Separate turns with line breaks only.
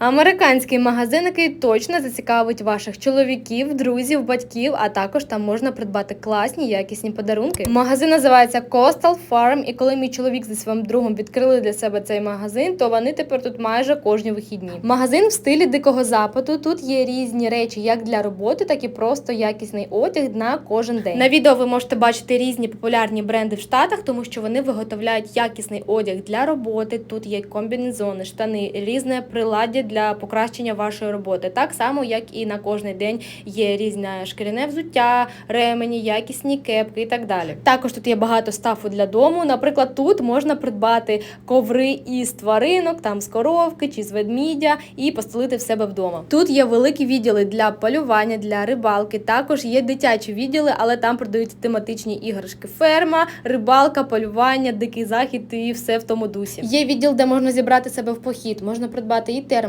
Американський магазин, який точно зацікавить ваших чоловіків, друзів, батьків, а також там можна придбати класні якісні подарунки. Магазин називається Coastal Farm, і коли мій чоловік зі своїм другом відкрили для себе цей магазин, то вони тепер тут майже кожні вихідні. Магазин в стилі дикого западу. Тут є різні речі як для роботи, так і просто якісний одяг на кожен день. На відео ви можете бачити різні популярні бренди в Штатах, тому що вони виготовляють якісний одяг для роботи. Тут є комбінезони, штани, різне приладдя для покращення вашої роботи. Так само, як і на кожний день є різне шкіряне взуття, ремені, якісні кепки і так далі. Також тут є багато стафу для дому. Наприклад, тут можна придбати коври із тваринок, там з коровки чи з ведмідя, і постелити в себе вдома. Тут є великі відділи для полювання, для рибалки. Також є дитячі відділи, але там продають тематичні іграшки. Ферма, рибалка, полювання, дикий захід і все в тому дусі. Є відділ, де можна зібрати себе в похід, можна придбати і термос.